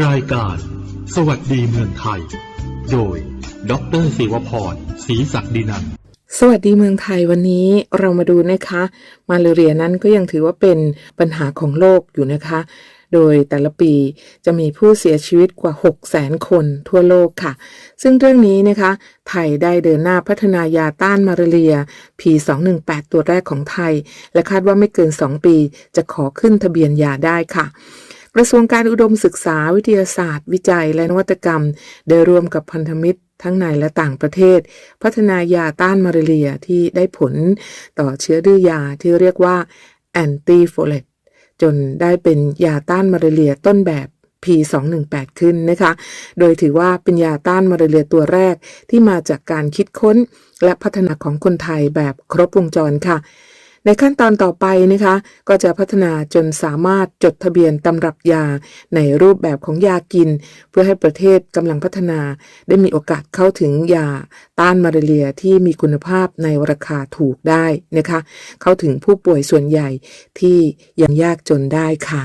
รายการ สวัสดีเมืองไทย โดย ดรศิวพรศรีศักดินัน สวัสดีเมืองไทยวันนี้เรามาดูนะคะ มาเลเรียนั้นก็ยังถือว่าเป็นปัญหาของโลกอยู่นะคะ โดยแต่ละปีจะมีผู้เสียชีวิตกว่า 6 0แสนคนทั่วโลกค่ะ ซึ่งเรื่องนี้นะคะ ไทยได้เดินหน้าพัฒนายาต้านมาลาเรีย P218 ตัวแรกของไทย และคาดว่าไม่เกิน 2 ปีจะขอขึ้นทะเบียนยาได้ค่ะ กระทรวงการอุดมศึกษาวิทยาศาสตร์ วิจัยและนวัตกรรม ได้ร่วมกับพันธมิตรทั้งในและต่างประเทศ พัฒนายาต้านมาเรียที่ได้ผลต่อเชื้อดื้อยาที่เรียกว่าแอนติโฟเลตจนได้เป็นยาต้านมาเรียต้นแบบ P218 ขึ้นนะคะ โดยถือว่าเป็นยาต้านมาลาเรียตัวแรกที่มาจากการคิดค้น และพัฒนาของคนไทยแบบครบวงจรค่ะ ในขั้นตอนต่อไปนะคะ ก็จะพัฒนาจนสามารถจดทะเบียนตำรับยาในรูปแบบของยากิน เพื่อให้ประเทศกำลังพัฒนา ได้มีโอกาสเข้าถึงยาต้านมาเรียที่มีคุณภาพในราคาถูกได้นะคะ เข้าถึงผู้ป่วยส่วนใหญ่ที่ยังยากจนได้ค่ะ